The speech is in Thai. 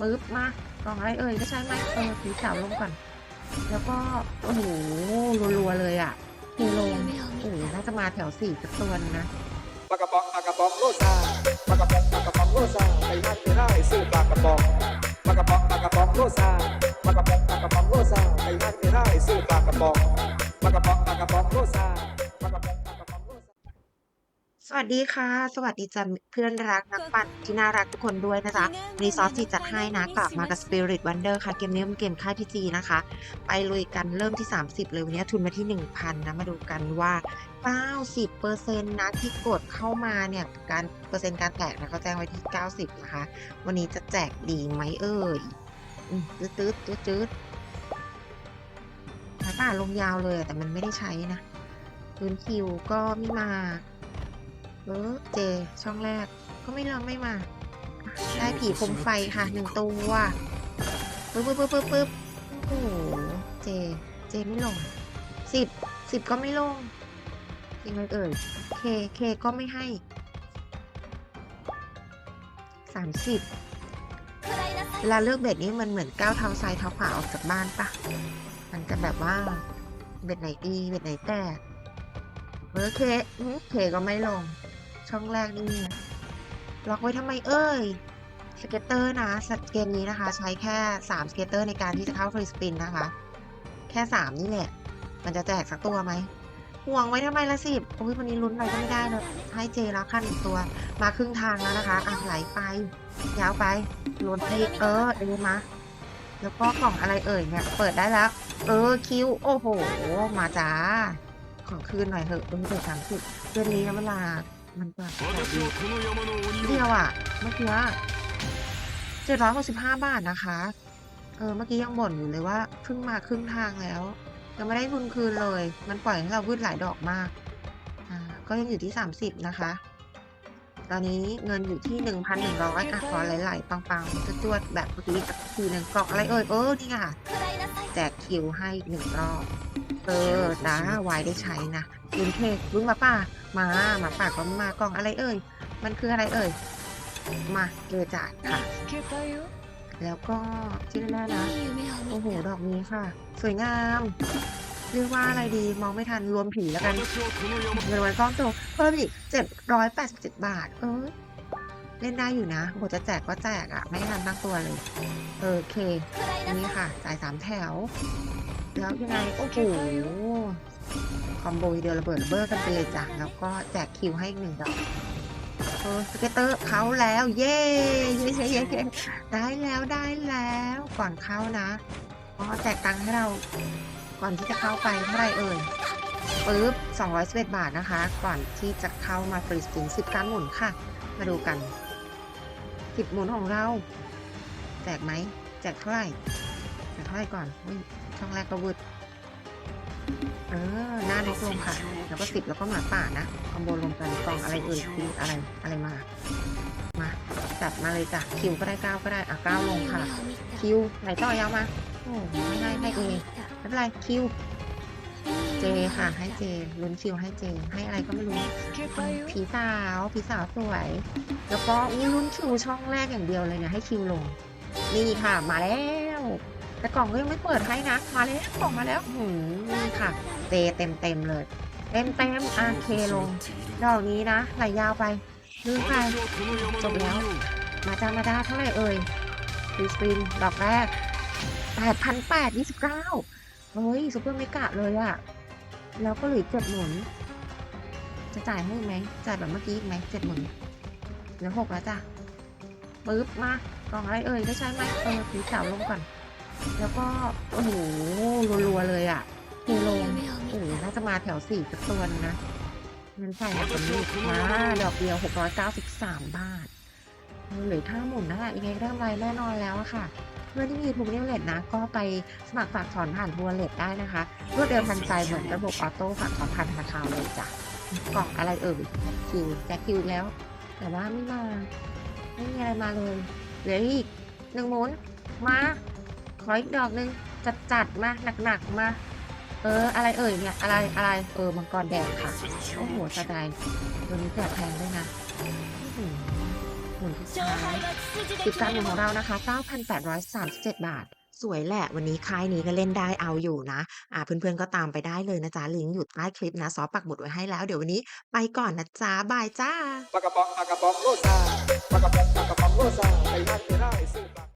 ปึ๊บมากล่องอะไรเอ่ยก็ใช่ไหมเออสีขาวลงก่อน แล้วก็โอ้โหรัวๆเลยอะเทลงโอ้โหน่าจะมาแถวสี่สักตัวนนะปากกระป๋องปากกระป๋องโลซาปากกระป๋องปากกระป๋องโลซาไปห้างไปได้ซื้อปากกระป๋องปากกระป๋องปากกระป๋องโลซาปากกระป๋องปากกระป๋องโลซาไปห้างไปได้ซื้อปากกระป๋องปากกระป๋องปลากระป๋องโลซา วัสดีค่ะ สวัสดีจ้ะเพื่อนรักนักปั่นที่น่ารักทุกคนด้วยนะจ๊ะรีซอสที่จัดให้นะกลับมากับ Spirit Wonder ค่ะ เกมนี้เป็นเกมค่ายพีจีนะคะ ไปลุยกันเริ่มที่ 30 เลย วันนี้ทุนมาที่ 1,000 นะ มาดูกันว่า 90%นะที่กดเข้ามาเนี่ย การเปอร์เซ็นต์การแตกนะเขาแจ้งไว้ที่ 90 นะคะ วันนี้จะแจกดีไหมเอ่ยอืมตืดตืดตืดตืดหมาป่าลงยาวเลยอะแต่มันไม่ได้ใช้นะพื้นคิวก็ไม่มา เออเจช่องแรก ก็ไม่ลองไม่มา ได้ผีพมไฟค่ะหนึ่งตัวปึ๊บปึ๊บปึ๊บปึ๊บปึ๊บโอ้โหเจ เจไม่ลงสิบสิบก็ไม่ลงจริงไหมเอ่ยเคเคก็ไม่ให้สามสิบเวลาเลือกเบ็ดนี้มันเหมือนก้าวเท้าซ้ายเท้าขวาออกจากบ้านปะมันจะแบบว่าเบ็ดไหนดีเบ็ดไหนแตกเออเคเคก็ไม่ลง ช่องแรกนี่ล็อกไว้ทำไมเอ่ยสเก็ตเตอร์นะสเกมนี้นะคะ ใช้แค่ 3 สเก็ตเตอร์ในการที่จะเข้าฟรีสปินนะคะ แค่ 3 นี่แหละมันจะแจกสักตัวไหมห่วงไว้ทำไมละสิบโอ้ยวันนี้ลุ้นอะไรก็ไม่ได้เลยให้เจแล้วขั้นหนึ่งตัว มาครึ่งทางแล้วนะคะอะไหลไป ยาวไปลวนไปเออเอ็มา แล้วก็กล่องอะไรเอ่ยเนี่ยเปิดได้แล้ว เออคิวโอ้โห มาจ้า ของคืนหน่อยเถอะเออเดี๋ยวสามสิบเดือนนี้นะเวลา มันก็แจกดีเดียวอะ เมื่อกี้เจ็ดร้อยหกสิบห้าบาทนะคะ เออ เมื่อกี้ยังบ่นอยู่เลยว่าเพิ่งมาครึ่งทางแล้ว ยังไม่ได้ทุนคืนเลย มันปล่อยให้เราวืดหลายดอกมาก อ่า ก็ยังอยู่ที่สามสิบนะคะ ตอนนี้เงินอยู่ที่หนึ่งพันหนึ่งร้อยอะขอไหลๆปังๆจวดๆแบบเมื่อกี้กับทีหนึ่งกล่องอะไรเอ่ยเออนี่ค่ะ แจกคิวให้หนึ่งรอบ เออนะไว้ได้ใช้นะลุนเคกลุนมาป่ามาหมาป่าก็มากล่องอะไรเอ่ย มันคืออะไรเอ่ย มาเกลือจาดค่ะ แล้วก็ที่แน่ๆนะ โอ้โห ดอกนี้ค่ะ สวยงาม เรียกว่าอะไรดีมองไม่ทันรวมผีแล้วกันเงินวันก้อนโตเพิ่มอีกเจ็ดร้อยแปดสิบเจ็ดบาท เออเล่นได้อยู่นะโหจะแจกก็แจกอะไม่ทันตั้งตัวเลยเออโอเคนนี้ค่ะจ่ายสามแถว แล้วยังไงโอ้โหคอมโบเดียวระเบิดระเบ้อกันไปเลยจ้ะแล้วก็แจกคิวให้อีกหนึ่งดอกเออสเก็ตเตอร์เขาแล้วเย้เย้เย้เย้เย้ได้แล้วได้แล้ว ก่อนเข้านะอ๋อแจกตังค์ให้เรา ก่อนที่จะเข้าไปเท่าไรเอ่ยปึ๊บ211 บาทนะคะ ก่อนที่จะเข้ามาฟรีสปิน10การหมุนค่ะ มาดูกัน10หมุนของเรา แจกไหม แจกเท่าไหร่ แจกเท่าไหร่ก่อนอุ๊ยช่องแรกก็วืดเออหน้านกลงค่ะ แล้วก็สิบแล้วก็หมาป่านะคอมโบรวมกันกองอะไรเอ่ยคืออะไรอะไรมา มาจัดมาเลยจ้ะคิวก็ได้เก้าก็ได้อะเก้าลงค่ะ คิวไหนต่อยาวมาโอ้ไม่ให้ให้เอไม่เป็นไรคิวเจค่ะ ให้เจลุ้นคิวให้เจ ให้อะไรก็ไม่รู้ผีสาวผีสาวสวย แล้วก็อุ้ยลุ้นคิวช่องแรกอย่างเดียวเลยเนี่ยให้คิวลงนี่ค่ะมาแล้ว แต่กล่องก็ยังไม่เปิดให้นะ มาแล้วกล่องมาแล้วหืมนี่ค่ะเจเต็มเต็มเลย เต็มเต็มอาเคลง ดอกนี้นะไหลยาวไปลืมไปจบแล้ว มาจามาจ้าเท่าไหร่เอ่ยฟรีสปินดอกแรกแปดพันแปดยี่สิบเก้าเฮ้ยซุปเปอร์เมกะเลยอะแล้วก็เหลือเจ็ดหมุน จะจ่ายให้ไหมจ่ายแบบเมื่อกี้อีกไหมเจ็ดหมุนเหลือหกแล้วจ้ะปึ๊บมากล่องอะไรเอ่ยได้ใช้ไหมเออสีขาวลงก่อน แล้วก็ โอ้โหรัวๆเลยอะเทลงโอ้โหน่าจะมาแถวสี่สักตัวนึงนะเงินใส่แบบนี้มาดอกเดียวหกร้อยเก้าสิบสามบาทเหลือค่าหมุนนั่นแหละยังไงก็ได้กำไรแน่นอนแล้วอะค่ะ เพื่อนที่มีทูนิวเลตนะ ก็ไปสมัครฝากถอนผ่านทัวร์เลตได้นะคะ รวดเร็วทันใจเหมือนระบบออโต้ฝากถอนผ่านธนาคารเลยจ้ะกล่องอะไรเอ่ยคิวแจ็คคิวแล้ว แต่ว่าไม่มา ไม่มีอะไรมาเลยเหลืออีกหนึ่งหมุนมา ขออีกดอกหนึ่งจัดจัดมาหนักๆมา เออ อะไรเอ่ยเนี่ยอะไรอะไรเออมังกรแดงค่ะ โอ้โหสะใจตัวนี้แจกแพงด้วยนะหือมุนทุกท้ายกิจการหมุนของเรานะคะ 9,837 บาทสวยแหละ วันนี้ค่ายนี้ก็เล่นได้เอาอยู่นะ อ่าเพื่อนๆก็ตามไปได้เลยนะจ๊ะ ลิงก์อยู่ใต้คลิปนะ ซอปักหมุดไว้ให้แล้ว เดี๋ยววันนี้ไปก่อนนะจ๊ะ บายจ้าปากกระป๋องปากกระป๋องโลซาปากกระป๋องปากกระป๋องโลซาไปฮักไป